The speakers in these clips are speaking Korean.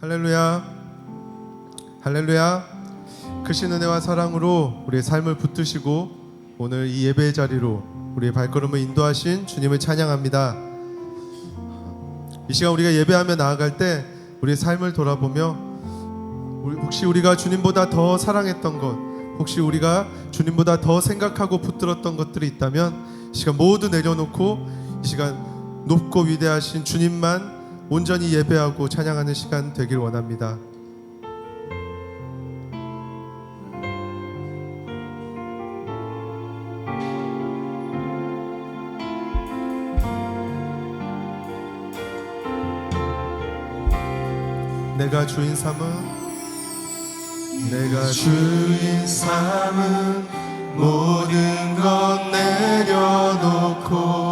할렐루야. 할렐루야. 크신 은혜와 사랑으로 우리의 삶을 붙드시고 오늘 이 예배의 자리로 우리의 발걸음을 인도하신 주님을 찬양합니다. 이 시간 우리가 예배하며 나아갈 때 우리의 삶을 돌아보며 혹시 우리가 주님보다 더 사랑했던 것, 혹시 우리가 주님보다 더 생각하고 붙들었던 것들이 있다면 이 시간 모두 내려놓고 이 시간 높고 위대하신 주님만 온전히 예배하고 찬양하는 시간 되길 원합니다. 내가 주인 삼은 내가 주인 삼은 모든 것 내려놓고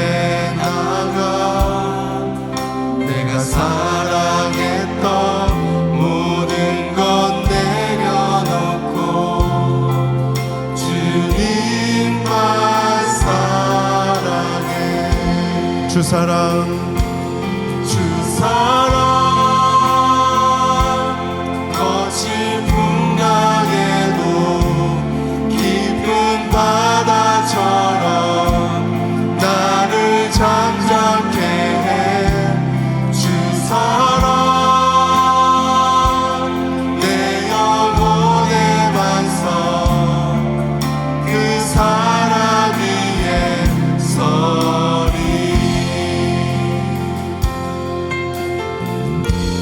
사랑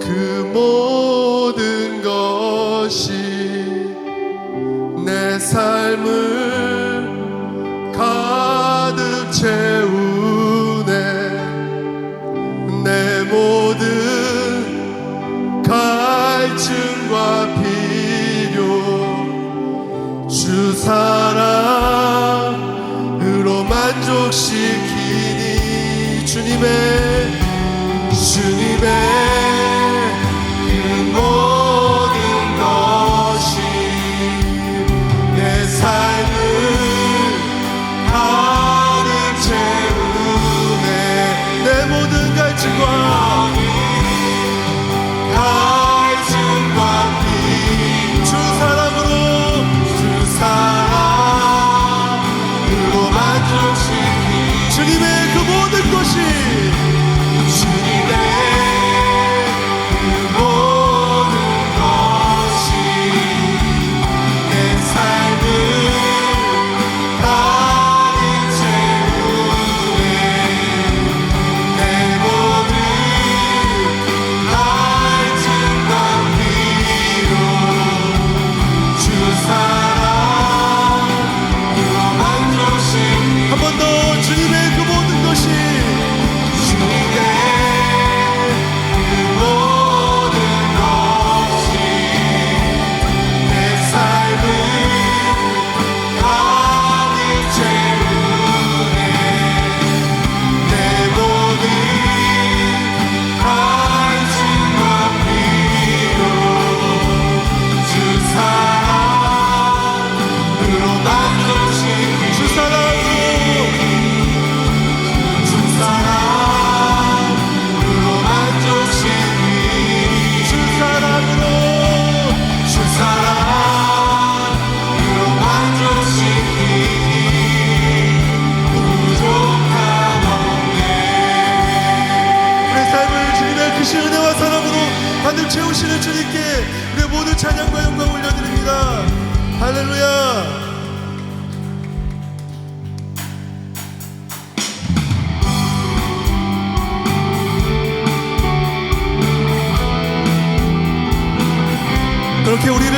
그 모든 것이 내 삶을 가득 채우네. 내 모든 갈증과 필요 주 사랑으로 만족시키니 주님의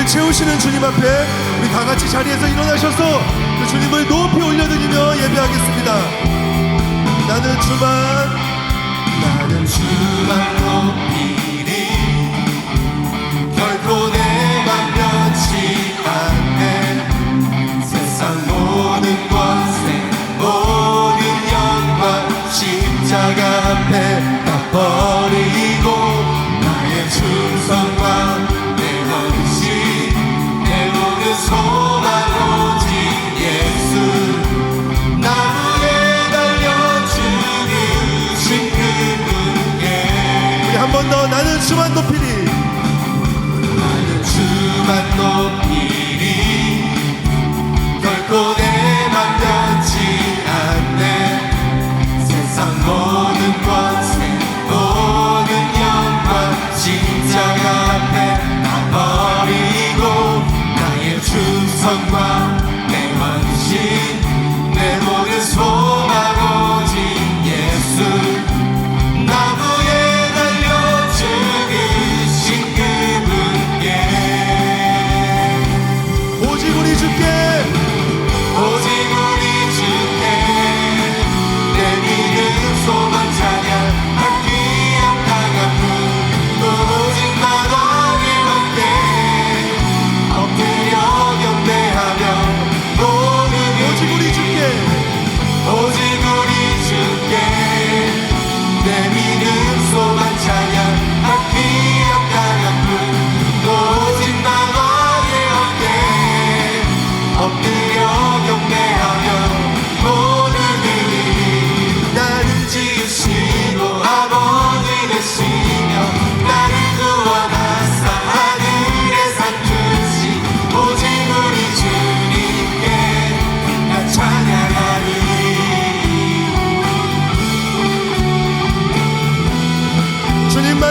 우리를 채우시는 주님 앞에 우리 다 같이 자리에서 일어나셔서 그 주님을 높이 올려드리며 예배하겠습니다. 나는 주만 나는 주만 높이리 결코 내맘 변치 않네 세상 모든 권세 모든 영광 십자가 앞에 다 버리고 나의 충성 번 더 나는 수만 높이리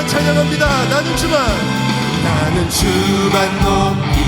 찬양합니다. 나는 주만 나는 주만 높이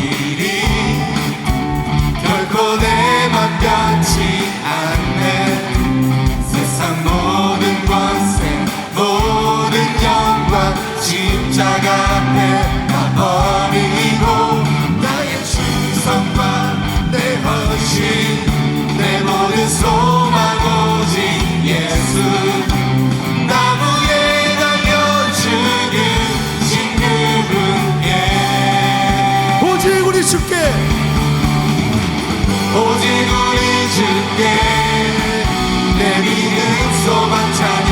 내리는 소망찬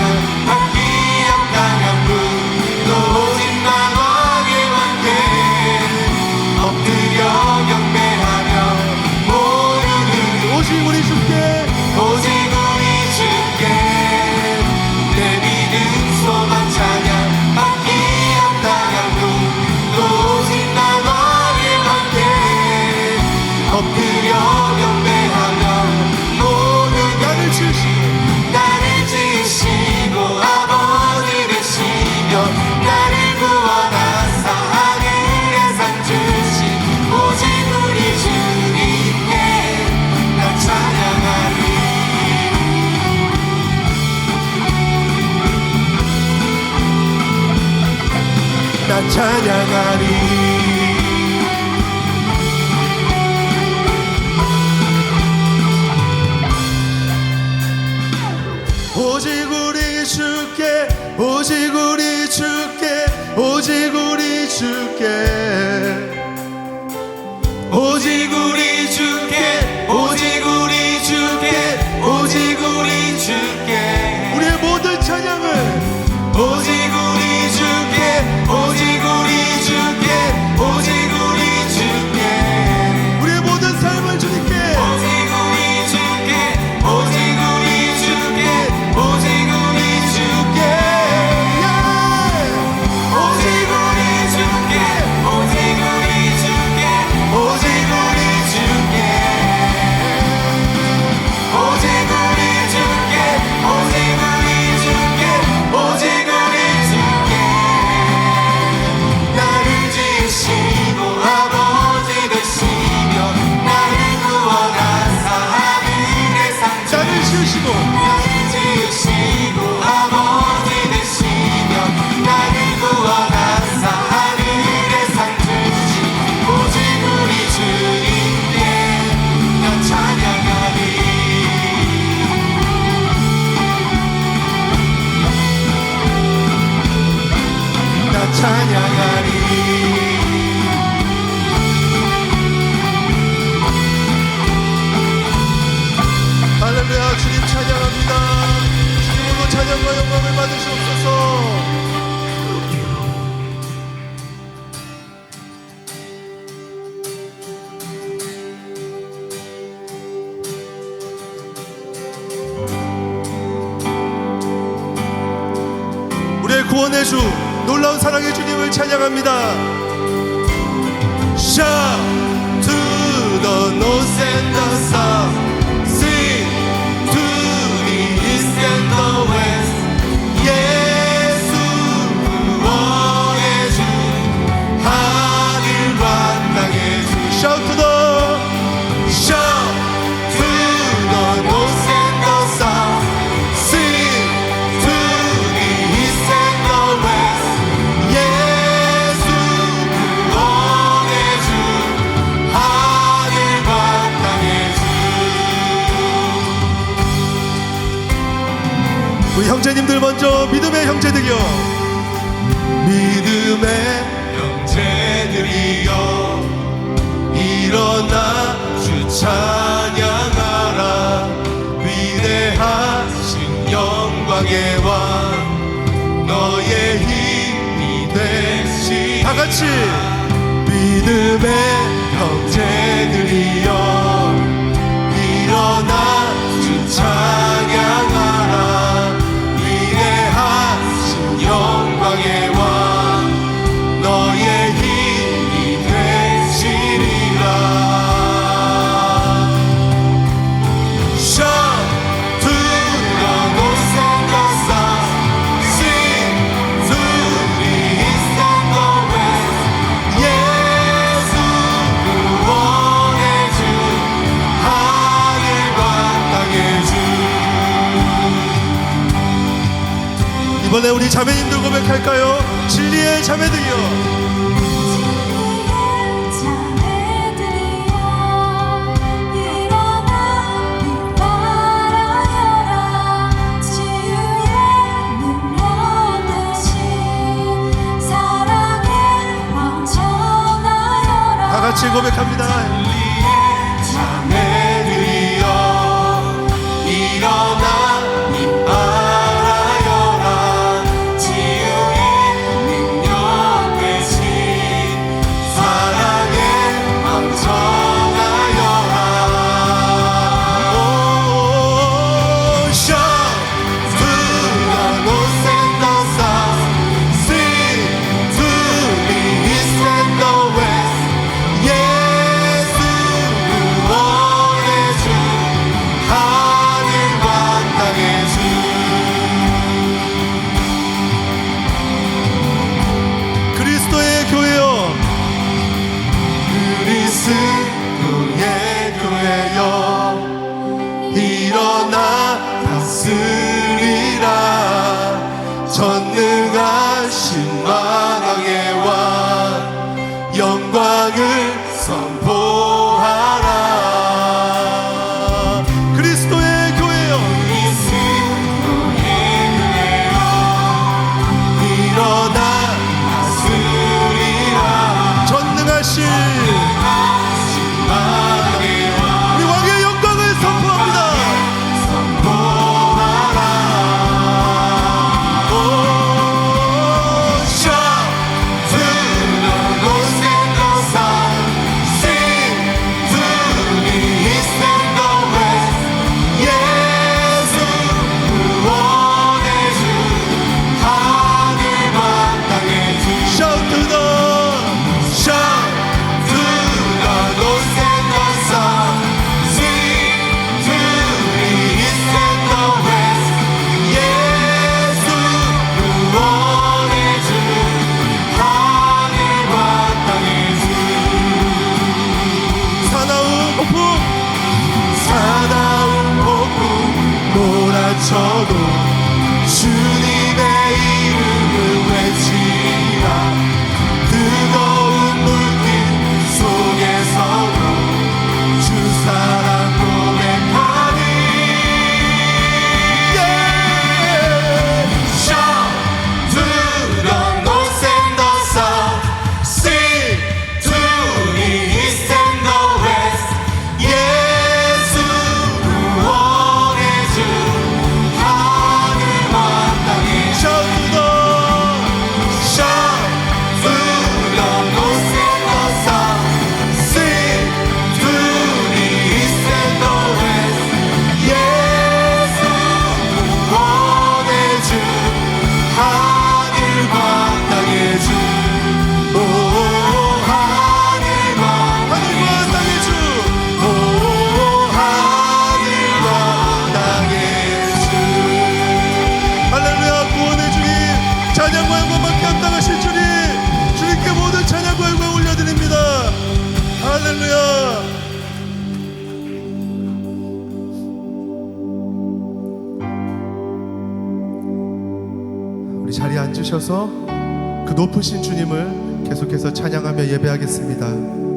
할렐루야 주님 찬양합니다. 주님으로 찬양과 영광을 받으시옵소서. 우리의 구원의 주 놀라운 사랑의 주님을 찬양합니다. Shout to the north and the south 형제들이여. 믿음의 형제들이여 일어나 주 찬양하라. 위대하신 영광의 왕 너의 힘이 되시 다 같이. 믿음의 형제들이여 일어나 주 찬양 우리 자매님들 고백할까요? 진리의 자매들이여 같이 고백합니다. 되셔서 그 높으신 주님을 계속해서 찬양하며 예배하겠습니다.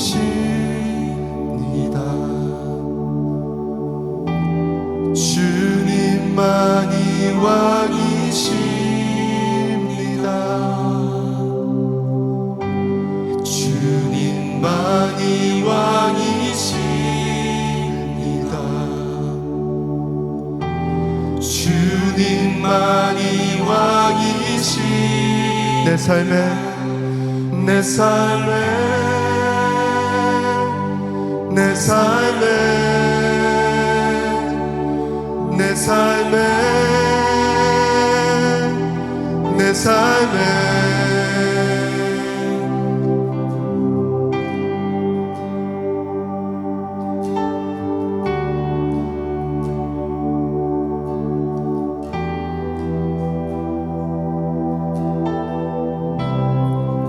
왕이십니다. 주님만이 왕이십니다. 주님만이 왕이십니다. 주님만이 왕이시 내 삶에 내 삶에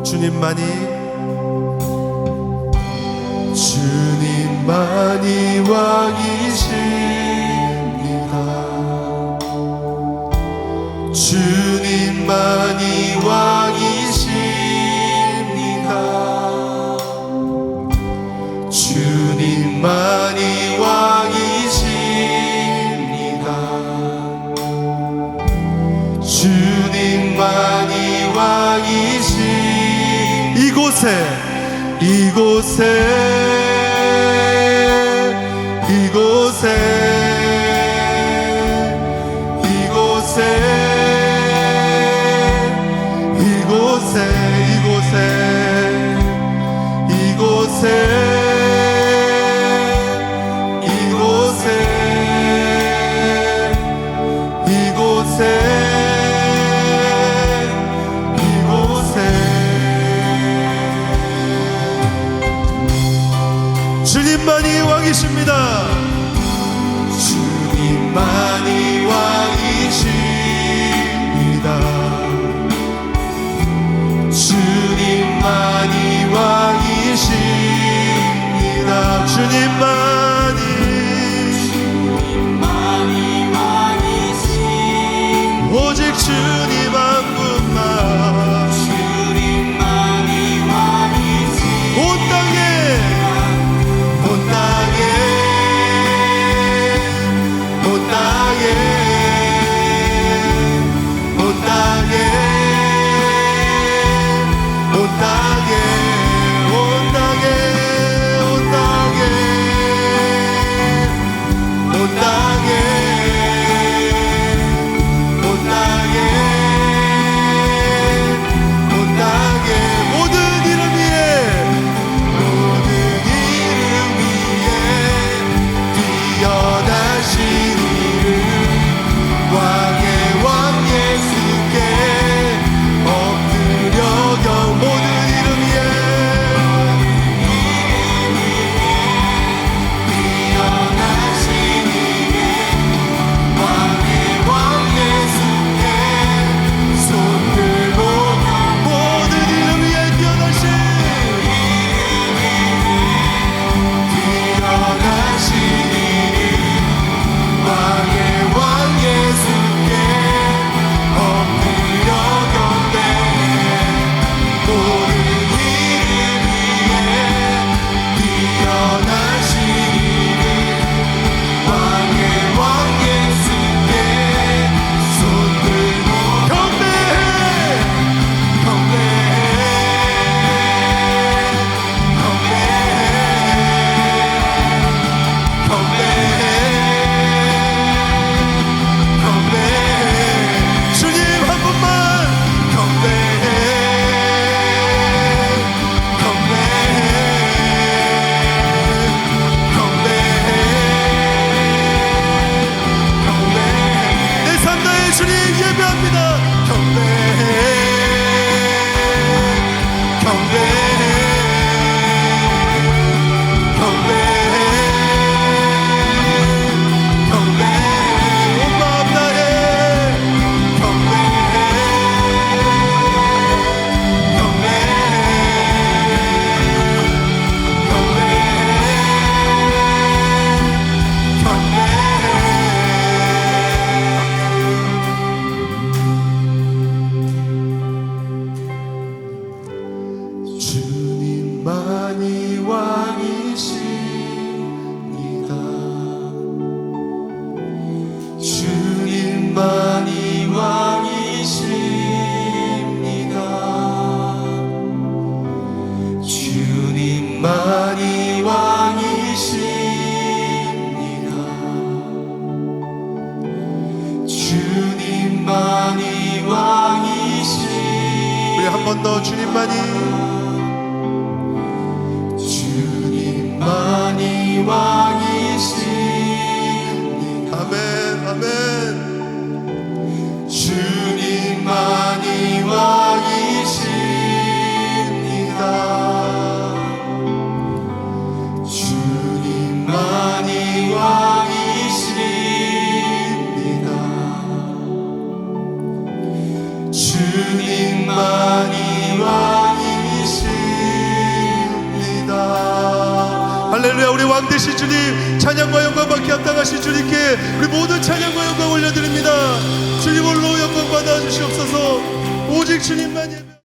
주님만이 이곳에 이곳에 한 번 더 주님만이. 주님만이 왕이십니다 아멘 아멘. 주님만이 왕 되신 주님 찬양과 영광 받게 합당하신 주님께 우리 모든 찬양과 영광 올려드립니다. 주님 홀로 영광 받아 주시옵소서. 오직 주님만 예배